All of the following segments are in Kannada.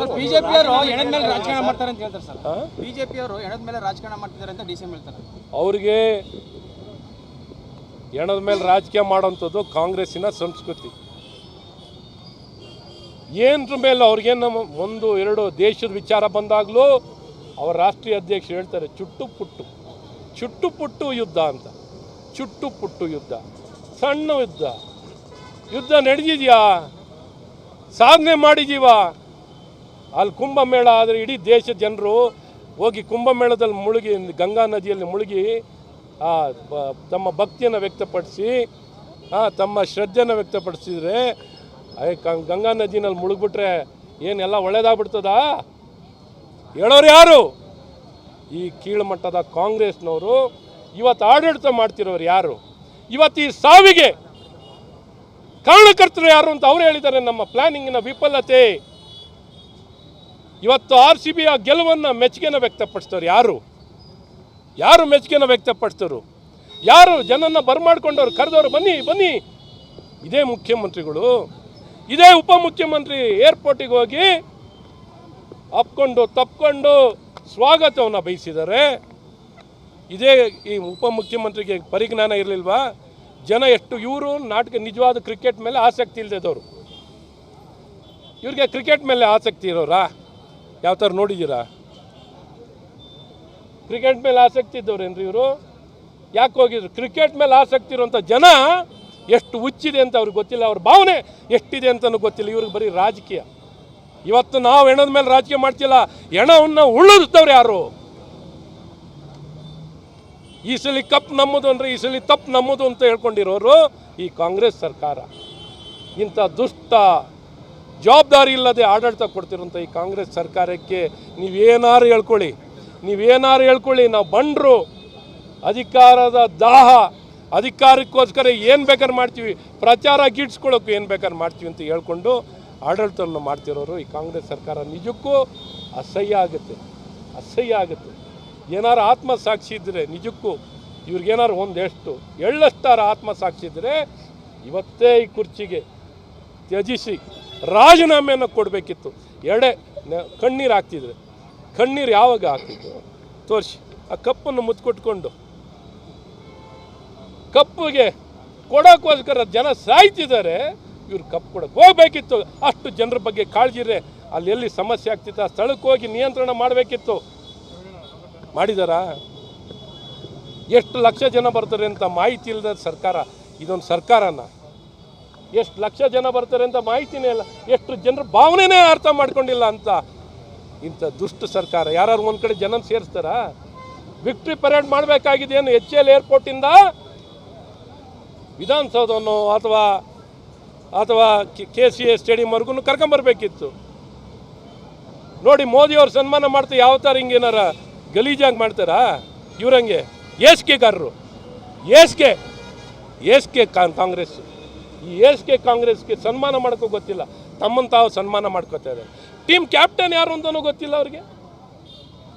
ಸರ್ ಬಿಜೆಪಿಯವರು ಎಣದ ಮೇಲೆ ರಾಜಕಾರಣ ಮಾಡ್ತಾರೆ ಅಂತ ಹೇಳ್ತಾರೆ ಸರ್. ಬಿಜೆಪಿ ಅವರು ಎಣದ ಮೇಲೆ ರಾಜಕಾರಣ ಮಾಡ್ತಿದ್ದಾರೆ ಅಂತ ಡಿ ಸಿ ಹೇಳ್ತಾರೆ. ಅವ್ರಿಗೆ ಎಣದ ಮೇಲೆ ರಾಜಕೀಯ ಮಾಡೋಂಥದ್ದು ಕಾಂಗ್ರೆಸ್ಸಿನ ಸಂಸ್ಕೃತಿ. ಏನರ ಮೇಲೆ ಅವ್ರಿಗೇನು ಒಂದು ಎರಡು ದೇಶದ ವಿಚಾರ ಬಂದಾಗಲೂ ಅವರ ರಾಷ್ಟ್ರೀಯ ಅಧ್ಯಕ್ಷರು ಹೇಳ್ತಾರೆ ಚುಟ್ಟು ಪುಟ್ಟು ಚುಟ್ಟು ಪುಟ್ಟು ಯುದ್ಧ ಅಂತ ಚುಟ್ಟು ಪುಟ್ಟು ಯುದ್ಧ ಸಣ್ಣ ಯುದ್ಧ ಯುದ್ಧ ನಡೆದಿದೆಯಾ ಸಾಧನೆ ಮಾಡಿದೀವ ಅಲ್ಲಿ ಕುಂಭಮೇಳ ಆದರೆ ಇಡೀ ದೇಶದ ಜನರು ಹೋಗಿ ಕುಂಭಮೇಳದಲ್ಲಿ ಮುಳುಗಿ, ಗಂಗಾ ನದಿಯಲ್ಲಿ ಮುಳುಗಿ ತಮ್ಮ ಭಕ್ತಿಯನ್ನು ವ್ಯಕ್ತಪಡಿಸಿ ತಮ್ಮ ಶ್ರದ್ಧೆಯನ್ನು ವ್ಯಕ್ತಪಡಿಸಿದ್ರೆ ಗಂಗಾ ನದಿನಲ್ಲಿ ಮುಳುಗ್ಬಿಟ್ರೆ ಏನೆಲ್ಲ ಒಳ್ಳೇದಾಗ್ಬಿಡ್ತದಾ? ಹೇಳೋರು ಯಾರು? ಈ ಕೀಳುಮಟ್ಟದ ಕಾಂಗ್ರೆಸ್ನವರು, ಇವತ್ತು ಆಡಳಿತ ಮಾಡ್ತಿರೋರು ಯಾರು? ಇವತ್ತು ಈ ಸಾವಿಗೆ ಕಾರಣಕರ್ತರು ಯಾರು ಅಂತ ಅವ್ರು ಹೇಳಿದ್ದಾರೆ ನಮ್ಮ ಪ್ಲಾನಿಂಗಿನ ವಿಫಲತೆ. ಇವತ್ತು ಆರ್ ಸಿ ಬಿ ಆ ಗೆಲುವನ್ನು ಮೆಚ್ಚುಗೆನ ವ್ಯಕ್ತಪಡಿಸ್ತವ್ರು ಯಾರು? ಯಾರು ಮೆಚ್ಚುಗೆನ ವ್ಯಕ್ತಪಡಿಸ್ತರು ಯಾರು ಜನನ್ನ ಬರಮಾಡ್ಕೊಂಡವ್ರು ಕರೆದವ್ರು? ಬನ್ನಿ ಬನ್ನಿ. ಇದೇ ಮುಖ್ಯಮಂತ್ರಿಗಳು. ಇದೇ ಉಪಮುಖ್ಯಮಂತ್ರಿ ಏರ್ಪೋರ್ಟಿಗೆ ಹೋಗಿ ಅಪ್ಕೊಂಡು, ತಪ್ಕೊಂಡು ಸ್ವಾಗತವನ್ನು ಬಯಸಿದ್ದಾರೆ. ಇದೇ ಈ ಉಪಮುಖ್ಯಮಂತ್ರಿಗೆ ಪರಿಜ್ಞಾನ ಇರಲಿಲ್ವಾ? ಜನ ಎಷ್ಟು ಇವರು, ನಾಟಕ ನಿಜವಾದ ಕ್ರಿಕೆಟ್ ಮೇಲೆ ಆಸಕ್ತಿ ಇಲ್ಲದವರು ಇವ್ರಿಗೆ ಕ್ರಿಕೆಟ್ ಮೇಲೆ ಆಸಕ್ತಿ ಇರೋರಾ? ಯಾವ ಥರ ನೋಡಿದ್ದೀರಾ? ಕ್ರಿಕೆಟ್ ಮೇಲೆ ಆಸಕ್ತಿ ಇದ್ದವ್ರೇನ್ರಿ ಇವರು? ಯಾಕೆ ಹೋಗಿದ್ರು? ಕ್ರಿಕೆಟ್ ಮೇಲೆ ಆಸಕ್ತಿ ಇರುವಂಥ ಜನ ಎಷ್ಟು ಹುಚ್ಚಿದೆ ಅಂತ ಅವ್ರಿಗೆ ಗೊತ್ತಿಲ್ಲ. ಅವ್ರ ಭಾವನೆ ಎಷ್ಟಿದೆ ಅಂತಲೂ ಗೊತ್ತಿಲ್ಲ. ಇವ್ರಿಗೆ ಬರೀ ರಾಜಕೀಯ. ಇವತ್ತು ನಾವು ಹೆಣದ ಮೇಲೆ ರಾಜಕೀಯ ಮಾಡ್ತಿಲ್ಲ. ಹೆಣವನ್ನು ಉಳಿದವ್ರು ಯಾರು? ಈ ಸಲ ಕಪ್ ನಮ್ಮದು ಅಂದರೆ ಈ ಸಲ ತಪ್ಪು ನಮ್ಮದು ಅಂತ ಹೇಳ್ಕೊಂಡಿರೋರು ಈ ಕಾಂಗ್ರೆಸ್ ಸರ್ಕಾರ. ಇಂಥ ದುಷ್ಟ ಜವಾಬ್ದಾರಿ ಇಲ್ಲದೆ ಆಡಳಿತ ಕೊಡ್ತಿರೋಂಥ ಈ ಕಾಂಗ್ರೆಸ್ ಸರ್ಕಾರಕ್ಕೆ ನೀವೇನಾರು ಹೇಳ್ಕೊಳ್ಳಿ ನೀವೇನಾರು ಹೇಳ್ಕೊಳ್ಳಿ, ನಾವು ಬಂಡರು, ಅಧಿಕಾರದ ದಾಹ, ಅಧಿಕಾರಕ್ಕೋಸ್ಕರ ಏನು ಬೇಕಾದ್ರೆ ಮಾಡ್ತೀವಿ, ಪ್ರಚಾರ ಗೀಡ್ಸ್ಕೊಳ್ಳೋಕ್ಕೂ ಏನು ಬೇಕಾದ್ರೆ ಮಾಡ್ತೀವಿ ಅಂತ ಹೇಳ್ಕೊಂಡು ಆಡಳಿತವನ್ನು ಮಾಡ್ತಿರೋರು ಈ ಕಾಂಗ್ರೆಸ್ ಸರ್ಕಾರ ನಿಜಕ್ಕೂ ಅಸಹ್ಯ ಆಗುತ್ತೆ ಅಸಹ್ಯ ಆಗುತ್ತೆ. ಏನಾರು ಆತ್ಮಸಾಕ್ಷಿ ಇದ್ದರೆ ನಿಜಕ್ಕೂ ಇವ್ರಿಗೇನಾರು ಒಂದೆಷ್ಟು ಎಳ್ಳಷ್ಟಾರ ಆತ್ಮಸಾಕ್ಷಿ ಇದ್ದರೆ ಇವತ್ತೇ ಈ ಕುರ್ಚಿಗೆ ತ್ಯಜಿಸಿ. ರಾಜೀನಾಮೆಯನ್ನು ಕೊಡಬೇಕಿತ್ತು. ಎಡೆ ಕಣ್ಣೀರು ಹಾಕ್ತಿದ್ರೆ. ಕಣ್ಣೀರು ಯಾವಾಗ ಹಾಕ್ತಿದ್ರು? ತೋರಿಸಿ. ಆ ಕಪ್ಪನ್ನು ಮುತ್ಕೊಟ್ಕೊಂಡು ಕಪ್ಪಿಗೆ ಕೊಡೋಕ್ಕೋಸ್ಕರ ಜನ ಸಾಯ್ತಿದ್ದಾರೆ. ಇವ್ರು ಕಪ್ಪು ಕೊಡೋಕೆ ಹೋಗ್ಬೇಕಿತ್ತು. ಅಷ್ಟು ಜನರ ಬಗ್ಗೆ ಕಾಳಜಿರೆ ಅಲ್ಲಿ ಎಲ್ಲಿ ಸಮಸ್ಯೆ ಆಗ್ತಿತ್ತು, ಆ ಸ್ಥಳಕ್ಕೆ ಹೋಗಿ ನಿಯಂತ್ರಣ ಮಾಡಬೇಕಿತ್ತು. ಮಾಡಿದಾರಾ? ಎಷ್ಟು ಲಕ್ಷ ಜನ ಬರ್ತಾರೆ ಅಂತ ಮಾಹಿತಿ ಇಲ್ಲದ ಸರ್ಕಾರ. ಇದೊಂದು ಸರ್ಕಾರನ. ಎಷ್ಟು ಲಕ್ಷ ಜನ ಬರ್ತಾರೆ ಅಂತ ಮಾಹಿತಿನೇ ಇಲ್ಲ. ಎಷ್ಟು ಜನರ ಭಾವನೆನೇ ಅರ್ಥ ಮಾಡ್ಕೊಂಡಿಲ್ಲ ಅಂತ. ಇಂಥ ದುಷ್ಟ ಸರ್ಕಾರ ಯಾರು ಒಂದು ಕಡೆ ಜನ ಸೇರಿಸ್ತಾರ? ವಿಕ್ಟ್ರಿ ಪರೇಡ್ ಮಾಡಬೇಕಾಗಿದೆಯೇನು? ಎಚ್ ಎಲ್ ಏರ್ಪೋರ್ಟಿಂದ ವಿಧಾನಸೌಧವನ್ನು ಅಥವಾ ಅಥವಾ ಕೆ ಸಿ ಎ ಸ್ಟೇಡಿಯಂವರೆಗೂ ಕರ್ಕೊಂಬರ್ಬೇಕಿತ್ತು. ನೋಡಿ, ಮೋದಿ ಸನ್ಮಾನ ಮಾಡ್ತಾ ಯಾವ ಥರ ಹಿಂಗೇನಾರ ಗಲೀಜಾಗಿ ಮಾಡ್ತಾರಾ? ಇವ್ರಂಗೆ ಏಸ್ಕೆಗಾರರು. ಏಸ್ಕೆ ಏಸ್ಕೆ ಕಾಂಗ್ರೆಸ್. ಈ ಏಸ್ಕೆ ಕಾಂಗ್ರೆಸ್ಗೆ ಸನ್ಮಾನ ಮಾಡ್ಕೋ ಗೊತ್ತಿಲ್ಲ. ತಮ್ಮನ್ನು ತಾವು ಸನ್ಮಾನ ಮಾಡ್ಕೋತಾ ಇದ್ದಾರೆ. ಟೀಮ್ ಕ್ಯಾಪ್ಟನ್ ಯಾರು ಅಂತಲೂ ಗೊತ್ತಿಲ್ಲ ಅವ್ರಿಗೆ.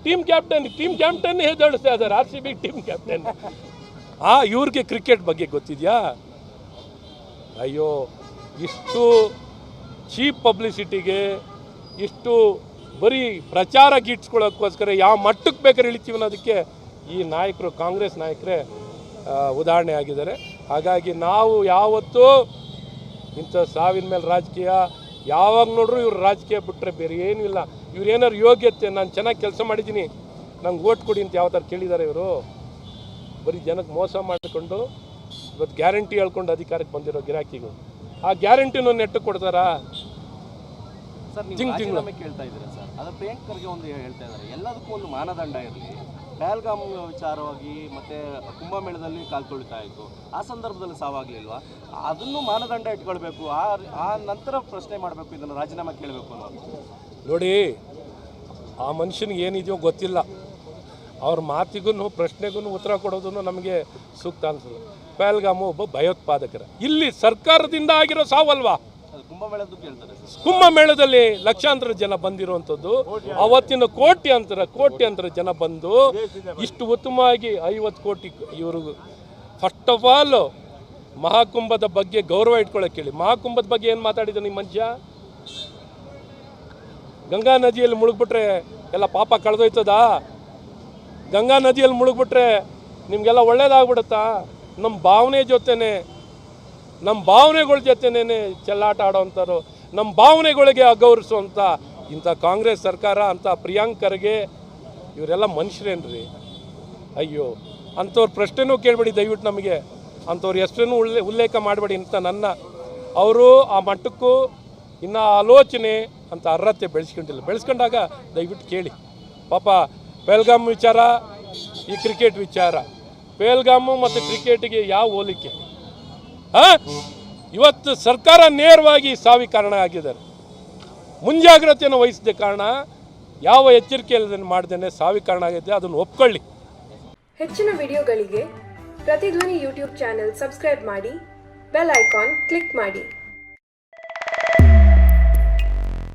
ಟೀಮ್ ಕ್ಯಾಪ್ಟನ್ ಟೀಮ್ ಕ್ಯಾಪ್ಟನ್ ಹೆದಳಿಸ್ತಾ ಇದ್ದಾರೆ R C B team captain. ಆ ಇವ್ರಿಗೆ ಕ್ರಿಕೆಟ್ ಬಗ್ಗೆ ಗೊತ್ತಿದೆಯಾ? ಅಯ್ಯೋ, ಇಷ್ಟು ಚೀಪ್ ಪಬ್ಲಿಸಿಟಿಗೆ, ಇಷ್ಟು ಬರೀ ಪ್ರಚಾರ ಗಿಟ್ಸ್ಕೊಳ್ಳೋಕ್ಕೋಸ್ಕರ ಯಾವ ಮಟ್ಟಕ್ಕೆ ಬೇಕಾದ್ರೆ ಇಳಿತೀವಿ ಅನ್ನೋದಕ್ಕೆ ಈ ನಾಯಕರು, ಕಾಂಗ್ರೆಸ್ ನಾಯಕರೇ ಉದಾಹರಣೆ ಆಗಿದ್ದಾರೆ. ಹಾಗಾಗಿ ನಾವು ಯಾವತ್ತೂ ಇಂಥ ಸಾವಿನ ಮೇಲೆ ರಾಜಕೀಯ ಯಾವಾಗ ನೋಡ್ರು ಇವ್ರು ರಾಜಕೀಯ ಬಿಟ್ಟರೆ ಬೇರೆ ಏನೂ ಇಲ್ಲ. ಇವ್ರು ಏನಾರು ಯೋಗ್ಯತೆ ನಾನು ಚೆನ್ನಾಗಿ ಕೆಲಸ ಮಾಡಿದ್ದೀನಿ. ನಂಗೆ ಓಟ್ ಕೊಡಿ ಅಂತ ಯಾವ ಥರ ಕೇಳಿದ್ದಾರೆ ಇವರು. ಬರೀ ಜನಕ್ಕೆ ಮೋಸ ಮಾಡಿಕೊಂಡು ಇವತ್ತು ಗ್ಯಾರಂಟಿ ಹೇಳ್ಕೊಂಡು ಅಧಿಕಾರಕ್ಕೆ ಬಂದಿರೋ ಗಿರಾಕಿಗಳು. ಆ ಗ್ಯಾರಂಟಿನೂ ನೆಟ್ಟು ಕೊಡ್ತಾರಾ? ಸರ್ ತಿಂಗ್ಳು. ಕೇಳ್ತಾ ಇದ್ದೀರಾ ಸರ್? ಅದ್ರ ಒಂದು ಹೇಳ್ತಾ ಇದ್ದಾರೆ. ಎಲ್ಲದಕ್ಕೂ ಒಂದು ಮಾನದಂಡ ಇರಲಿ. ಪಹಲ್ಗಾಮ್ ವಿಚಾರವಾಗಿ ಮತ್ತೆ ಕುಂಭಮೇಳದಲ್ಲಿ ಕಾಲ್ಕೊಳ್ತಾ ಇತ್ತು. ಆ ಸಂದರ್ಭದಲ್ಲಿ ಸಾವಾಗಲಿಲ್ವಾ? ಅದನ್ನು ಮಾನದಂಡ ಇಟ್ಕೊಳ್ಬೇಕು. ಆ ಆ ನಂತರ ಪ್ರಶ್ನೆ ಮಾಡಬೇಕು, ಇದನ್ನು ರಾಜೀನಾಮೆ ಕೇಳಬೇಕು ಅನ್ನೋದು. ನೋಡಿ, ಆ ಮನುಷ್ಯನಿಗೆ ಏನಿದೆಯೋ ಗೊತ್ತಿಲ್ಲ. ಅವ್ರ ಮಾತಿಗೂ ಪ್ರಶ್ನೆಗೂ ಉತ್ತರ ಕೊಡೋದನ್ನು ನಮಗೆ ಸೂಕ್ತ ಅನಿಸಲ್ಲ. ಪಹಲ್ಗಾಮು ಒಬ್ಬ ಭಯೋತ್ಪಾದಕರ. ಇಲ್ಲಿ ಸರ್ಕಾರದಿಂದ ಆಗಿರೋ ಸಾವಲ್ವಾ? ಕುಂಭಮೇಳದಲ್ಲಿ ಲಕ್ಷಾಂತರ ಜನ ಬಂದಿರುವಂಥದ್ದು. ಅವತ್ತಿನ ಕೋಟ್ಯಾಂತರ ಕೋಟ್ಯಾಂತರ ಜನ ಬಂದು ಇಷ್ಟು ಉತ್ತಮವಾಗಿ ಐವತ್ತು ಕೋಟಿ ಇವರು ಫಸ್ಟ್ ಆಫ್ ಆಲ್ ಮಹಾಕುಂಭದ ಬಗ್ಗೆ ಗೌರವ ಇಟ್ಕೊಳ್ಳೋಕೆ ಹೇಳಿ. ಮಹಾಕುಂಭದ ಬಗ್ಗೆ ಏನು ಮಾತಾಡಿದ ನಿಮ್ಮ ಮನುಷ್ಯ? ಗಂಗಾ ನದಿಯಲ್ಲಿ ಮುಳುಗ್ಬಿಟ್ರೆ ಎಲ್ಲ ಪಾಪ ಕಳೆದೋಯ್ತದಾ? ಗಂಗಾ ನದಿಯಲ್ಲಿ ಮುಳುಗ್ಬಿಟ್ರೆ ನಿಮಗೆಲ್ಲ ಒಳ್ಳೇದಾಗ್ಬಿಡುತ್ತಾ? ನಮ್ಮ ಭಾವನೆ ಜೊತೆನೆ ನಮ್ಮ ಭಾವನೆಗಳ ಜೊತೆನೇ ಚೆಲ್ಲಾಟ ಆಡೋವಂಥವ್ರು ನಮ್ಮ ಭಾವನೆಗಳಿಗೆ ಅಗೌರಿಸುವಂಥ ಇಂಥ ಕಾಂಗ್ರೆಸ್ ಸರ್ಕಾರ, ಅಂಥ ಪ್ರಿಯಾಂಕರ್ಗೆ ಇವರೆಲ್ಲ ಮನುಷ್ಯರೇನ್ರಿ? ಅಯ್ಯೋ, ಅಂಥವ್ರ ಪ್ರಶ್ನೆನೂ ಕೇಳಬೇಡಿ ದಯವಿಟ್ಟು ನಮಗೆ. ಅಂಥವ್ರ ಹೆಸ್ರನ್ನು ಉಲ್ಲೇ, ಉಲ್ಲೇಖ ಮಾಡಬೇಡಿ ಅಂತ ನನ್ನ, ಅವರು ಆ ಮಟ್ಟಕ್ಕೂ ಇನ್ನು ಆಲೋಚನೆ ಅಂತ ಅರ್ಹತೆ ಬೆಳೆಸ್ಕೊಂಡಿಲ್ಲ. ಬೆಳೆಸ್ಕೊಂಡಾಗ ದಯವಿಟ್ಟು ಕೇಳಿ. ಪಾಪ ಪೆಲ್ಗಾಮ್ ವಿಚಾರ, ಈ ಕ್ರಿಕೆಟ್ ವಿಚಾರ. ಪೇಲ್ಗಾಮು ಮತ್ತು ಕ್ರಿಕೆಟಿಗೆ ಯಾವ ಹೋಲಿಕೆ? ಇವತ್ತು ಸರ್ಕಾರ ನೇರವಾಗಿ ಸಾವಿ ಕಾರಣ ಆಗಿದ್ದಾರೆ ಮುಂಜಾಗ್ರತೆಯನ್ನು ವಹಿಸಿದ ಕಾರಣ ಯಾವ ಎಚ್ಚರಿಕೆ ಮಾಡ್ದೇನೆ ಸಾವಿ ಕಾರಣ ಆಗಿದೆ ಅದನ್ನು ಒಪ್ಕೊಳ್ಳಿ. ಹೆಚ್ಚಿನ ವಿಡಿಯೋಗಳಿಗೆ ಪ್ರತಿಧ್ವನಿ ಯೂಟ್ಯೂಬ್ ಚಾನೆಲ್ ಸಬ್ಸ್ಕ್ರೈಬ್ ಮಾಡಿ, ಬೆಲ್ ಐಕಾನ್ ಕ್ಲಿಕ್ ಮಾಡಿ.